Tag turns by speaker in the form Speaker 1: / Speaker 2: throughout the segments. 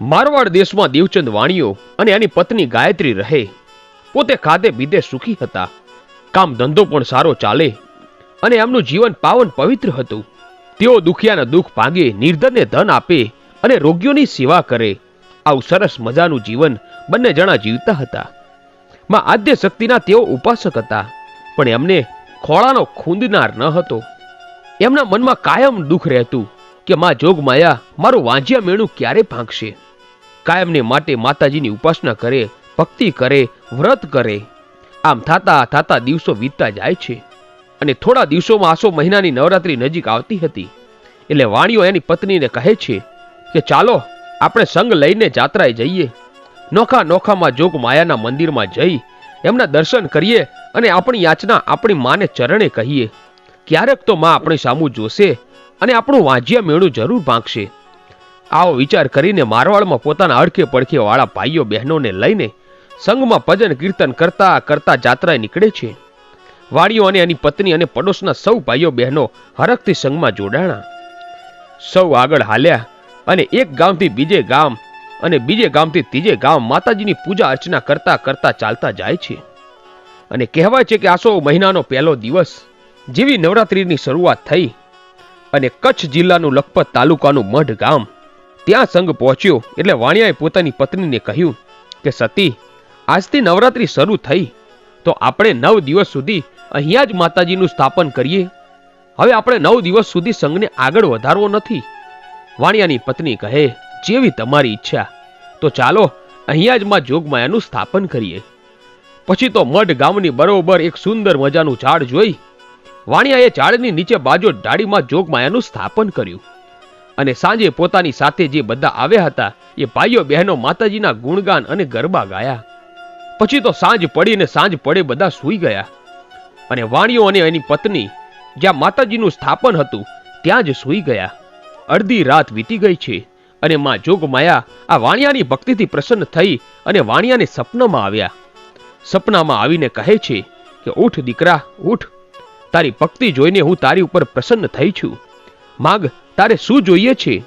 Speaker 1: મારવાડ દેશમાં દેવચંદ વાણીઓ અને એની પત્ની ગાયત્રી રહે. પોતે ખાધે પીધે સુખી હતા. કામ ધંધો પણ સારો ચાલે અને એમનું જીવન પાવન પવિત્ર હતું. તેઓ દુખિયાના દુઃખ ભાંગે, નિર્ધનને ધન આપે અને રોગીઓની સેવા કરે. આવું સરસ મજાનું જીવન બંને જણા જીવતા હતા. માં આદ્ય શક્તિના તેઓ ઉપાસક હતા, પણ એમને ખોળાનો ખૂંદનાર ન હતો. એમના મનમાં કાયમ દુઃખ રહેતું કે, માં જોગમાયા, મારું વાંજિયા મેણું ક્યારે ભાંગશે? કાયમને માટે માતાજીની ઉપાસના કરે, ભક્તિ કરે, વ્રત કરે. આમ થાતા થાતા દિવસો વીતતા જાય છે. અને થોડા દિવસોમાં આસો મહિનાની નવરાત્રી નજીક આવતી હતી. એટલે વાણીઓ એની પત્નીને કહે છે કે, ચાલો, આપણે સંગ લઈને જાત્રાએ જઈએ. નોખા નોખામાં જોગ માયાના મંદિરમાં જઈ એમના દર્શન કરીએ અને આપણી યાચના આપણી માને ચરણે કહીએ. ક્યારેક તો માં આપણી સામું જોશે અને આપણું વાંજ્યા મેળું જરૂર ભાંગશે. આવો વિચાર કરીને મારવાડમાં પોતાના અડખે પડખે વાળા ભાઈઓ બહેનોને લઈને સંઘમાં ભજન કીર્તન કરતા કરતા જાત્રાએ નીકળે છે. વાડીઓ અને એની પત્ની અને પડોશના સૌ ભાઈઓ બહેનો હરખથી સંઘમાં જોડાણા. સૌ આગળ હાલ્યા અને એક ગામથી બીજે ગામ અને બીજે ગામથી ત્રીજે ગામ માતાજીની પૂજા અર્ચના કરતા કરતા ચાલતા જાય છે. અને કહેવાય છે કે આસો મહિનાનો પહેલો દિવસ જેવી નવરાત્રીની શરૂઆત થઈ અને કચ્છ જિલ્લાનું લખપત તાલુકાનું મઢ ગામ ત્યાં સંઘ પહોંચ્યો એટલે વાણિયાએ પોતાની પત્નીને કહ્યું કે, સતી, આજથી નવરાત્રી શરૂ થઈ, તો આપણે નવ દિવસ સુધી અહીંયા જ માતાજીનું સ્થાપન કરીએ. હવે આપણે નવ દિવસ સુધી સંઘને આગળ વધારવો નથી. વાણિયાની પત્ની કહે, જેવી તમારી ઈચ્છા. તો ચાલો અહીંયા જ માં જોગમાયાનું સ્થાપન કરીએ. પછી તો મઢ ગામની બરોબર એક સુંદર મજાનું ઝાડ જોઈ વાણિયાએ ઝાડની નીચે બાજુ ડાળીમાં જોગમાયાનું સ્થાપન કર્યું. અને સાંજે પોતાની સાથે જે બધા આવ્યા હતા, એ ભાઈઓ બહેનો માતાજીના ગુણગાન અને ગરબા ગાયા. પછી તો સાંજ પડીને સાંજ પડે બધા સૂઈ ગયા. અને વાણીઓ અને એની પત્ની, જ્યાં માતાજીનું સ્થાપન હતું, ત્યાં જ સૂઈ ગયા. અડધી રાત વીતી ગઈ છે અને માં જોગમાયા આ વાણિયાની ભક્તિથી પ્રસન્ન થઈ અને વાણિયાને સપનામાં આવ્યા. સપનામાં આવીને કહે છે કે, ઉઠ દીકરા, ઉઠ. તારી ભક્તિ જોઈને હું તારી ઉપર પ્રસન્ન થઈ છું. માગ તારે શું જોઈએ છે?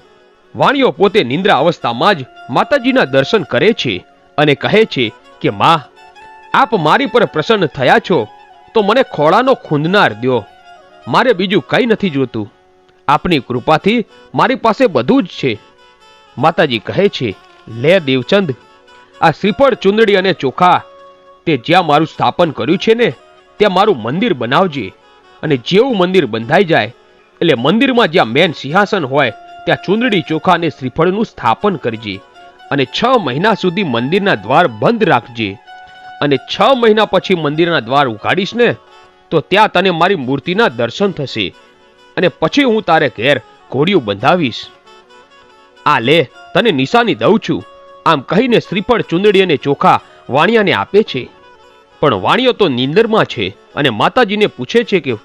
Speaker 1: વાણીઓ પોતે નિંદ્રા અવસ્થામાં જ માતાજીના દર્શન કરે છે અને કહે છે કે, માં, આપ મારી પર પ્રસન્ન થયા છો, તો મને ખોળાનો ખૂંદનાર દ્યો. મારે બીજું કંઈ નથી જોતું. આપની કૃપાથી મારી પાસે બધું જ છે. માતાજી કહે છે, લે દેવચંદ, આ શ્રીફળ ચુંદડી અને ચોખા, તે જ્યાં મારું સ્થાપન કર્યું છે ને, ત્યાં મારું મંદિર બનાવજે અને જેવું મંદિર બંધાઈ જાય એટલે મંદિરમાં જ્યાં મેન સિંહાસન હોય, ત્યાં ચુંદડી ચોખા અને શ્રીફળનું સ્થાપન કરજે અને છ મહિના સુધી મંદિરના દ્વાર બંધ રાખજે. અને છ મહિના પછી મંદિરના દ્વાર ઉઘાડીશ ને, તો ત્યાં તને મારી મૂર્તિના દર્શન થશે. અને પછી હું તારે ઘેર ઘોડીયું બંધાવીશ. આ લે, તને નિશાની દઉં છું. આમ કહીને શ્રીફળ, ચુંદડી અને ચોખા વાણિયાને આપે છે. પણ વાણિયો તો નીંદરમાં છે અને માતાજીને પૂછે છે કે,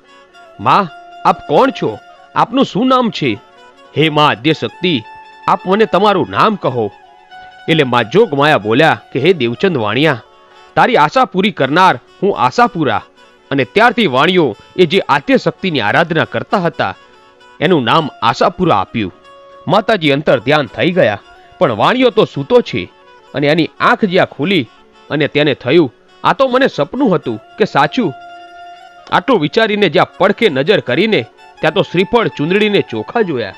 Speaker 1: માં આપ કોણ છો? આપનું શું નામ છે? હે મા આદ્ય શક્તિ આપ મને તમારું નામ કહો. એટલે મા જોગ માયા બોલ્યા કે, હે દેવચંદ વાણિયા, તારી આશા પૂરી કરનાર હું આશાપુરા અને ત્યારથી વાણીઓ એ જે આદ્ય શક્તિની આરાધના કરતા હતા, એનું નામ આશાપુરા આપ્યું. માતાજી અંતર ધ્યાન થઈ ગયા, પણ વાણીઓ તો સૂતો છે અને એની આંખ જ્યાં ખુલી અને તેને થયું, આ તો મને સપનું હતું કે સાચું આટલું વિચારીને જ્યાં પડખે નજર કરીને ત્યાં તો શ્રીફળ ચુંદડીને ચોખા જોયા.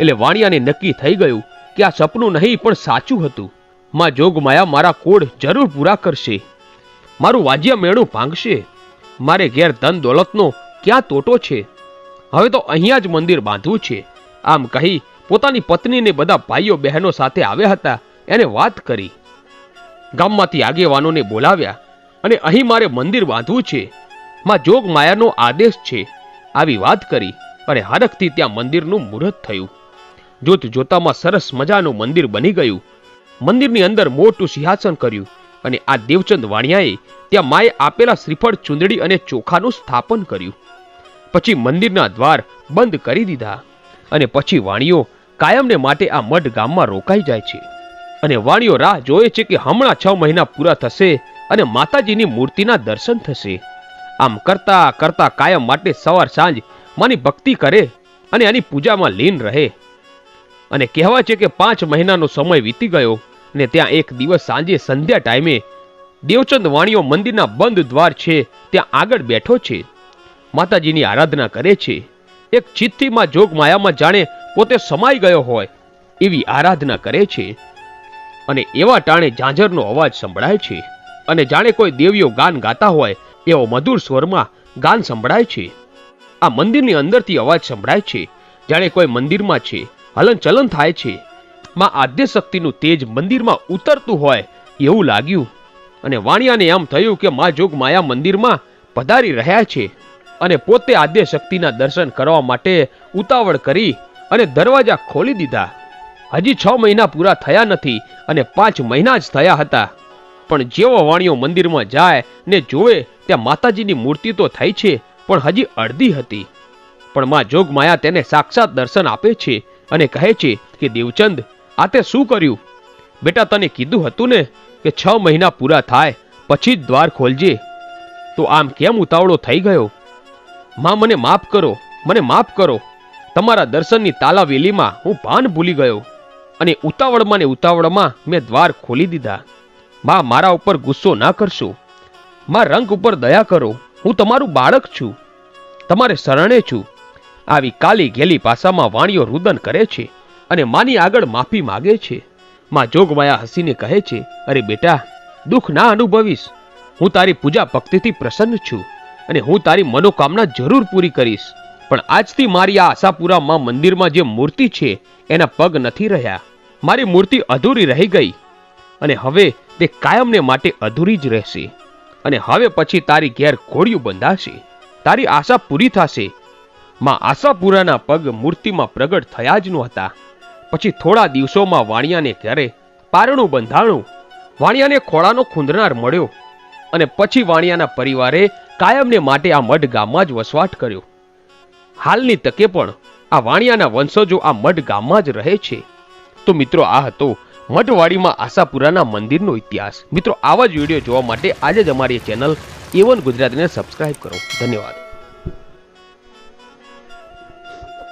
Speaker 1: એટલે વાણિયાને નક્કી થઈ ગયું કે આ સપનું નહીં, પણ સાચું હતું. માં જોગમાયા મારા કોડ જરૂર પૂરા કરશે. મારું વાજ્ય મેળું ભાંગશે. મારે ઘેર ધન દોલતનો ક્યાં તોટો છે? હવે તો અહીંયા જ મંદિર બાંધવું છે. આમ કહી પોતાની પત્નીને બધા ભાઈઓ બહેનો સાથે આવ્યા હતા, એને વાત કરી. ગામમાંથી આગેવાનોને બોલાવ્યા અને અહીં મારે મંદિર બાંધવું છે. માં જોગ માયાનો આદેશ છે. આવી વાત કરી અને હારકથી ત્યાં મંદિરનું મુહૂર્ત થયું. જોત જોતામાં સરસ મજાનું મંદિર બની ગયું. મંદિરની અંદર મોટું સિંહાસન કર્યું અને આ દેવચંદ વાણિયાએ ત્યાં માએ આપેલા શ્રીફળ, ચુંદડી અને ચોખાનું સ્થાપન કર્યું. પછી મંદિરના દ્વાર બંધ કરી દીધા અને પછી વાણીઓ કાયમને માટે આ મઢ ગામમાં રોકાઈ જાય છે. અને વાણીઓ રાહ જોએ છે કે હમણાં છ મહિના પૂરા થશે અને માતાજીની મૂર્તિના દર્શન થશે. આમ કરતા કરતા કાયમ માટે સવાર સાંજ માની ભક્તિ કરે અને આની પૂજામાં લીન રહે. અને કહેવાય છે કે પાંચ મહિનાનો સમય વીતી ગયો અને ત્યાં એક દિવસ સાંજે સંધ્યા ટાઈમે દેવચંદ વાણીઓ મંદિરના બંધ દ્વાર છે ત્યાં આગળ બેઠો છે. માતાજીની આરાધના કરે છે. એક ચિત્તીમાં જોગ માયામાં જાણે પોતે સમાઈ ગયો હોય એવી આરાધના કરે છે. અને એવા ટાણે ઝાંઝરનો અવાજ સંભળાય છે. અને જાણે કોઈ દેવીઓ ગાન ગાતા હોય એવો મધુર સ્વરમાં ગાન સંભળાય છે. આ મંદિરની અંદરથી અવાજ સંભળાય છે. જાણે કોઈ મંદિરમાં છે. હલનચલન થાય છે. માં આદ્ય શક્તિનું તેજ મંદિરમાં ઉતરતું હોય એવું લાગ્યું. અને વાણિયાને એમ થયું કે મા જોગ માયા મંદિરમાં પધારી રહ્યા છે. અને પોતે આદ્ય શક્તિના દર્શન કરવા માટે ઉતાવળ કરી અને દરવાજા ખોલી દીધા. હજી છ મહિના પૂરા થયા નથી અને પાંચ મહિના જ થયા હતા. પણ જેવો વાણિયો મંદિરમાં જાય ને જોવે, ત્યાં માતાજીની મૂર્તિ તો થઈ છે, પણ હજી અડધી હતી. પણ માં જોગમાયા તેને સાક્ષાત દર્શન આપે છે અને કહે છે કે, દેવચંદ, આ તે શું કર્યું? બેટા, તને કીધું હતું ને કે છ મહિના પૂરા થાય, પછી જ દ્વાર ખોલજે. તો આમ કેમ ઉતાવળો થઈ ગયો? માં મને માફ કરો, મને માફ કરો. તમારા દર્શનની તાલાવેલીમાં હું ભાન ભૂલી ગયો અને ઉતાવળમાં ને ઉતાવળમાં મેં દ્વાર ખોલી દીધા. માં મારા ઉપર ગુસ્સો ના કરશો. માં રંગ ઉપર દયા કરો. હું તમારું બાળક છું. તમારે શરણે છું. આવી કાલી ગેલી પાસામાં વાણીઓ રુદન કરે છે અને માની આગળ માફી માગે છે. માં જોગમાયા હસીને કહે છે, અરે બેટા, દુઃખ ના અનુભવીશ. હું તારી પૂજા ભક્તિથી પ્રસન્ન છું અને હું તારી મનોકામના જરૂર પૂરી કરીશ. પણ આજથી મારી આ આશાપુરા માં મંદિરમાં જે મૂર્તિ છે, એના પગ નથી રહ્યા. મારી મૂર્તિ અધૂરી રહી ગઈ. અને હવે તે કાયમને માટે અધૂરી જ રહેશે. અને હવે પછી તારી ઘેર ઘોડિયું બંધાશે. તારી આશા પૂરી થશે. માં આશાપુરાના પગ મૂર્તિમાં પ્રગટ થયા જ નહોતા પછી થોડા દિવસોમાં વાણિયાને ઘરે પારણું બંધાણું, વાણિયાને ખોળાનો ખૂંદનાર મળ્યો. અને પછી વાણિયાના પરિવારે કાયમને માટે આ મઢ ગામમાં જ વસવાટ કર્યો. હાલની તકે પણ આ વાણિયાના વંશજો આ મઢ ગામમાં જ રહે છે. તો મિત્રો આ હતો મઢવાડીમાં આશાપુરાના મંદિરનો ઇતિહાસ. મિત્રો, આવા જ વીડિયો જોવા માટે આજે જ અમારી ચેનલ એવન ગુજરાતીને સબસ્ક્રાઇબ કરો. ધન્યવાદ.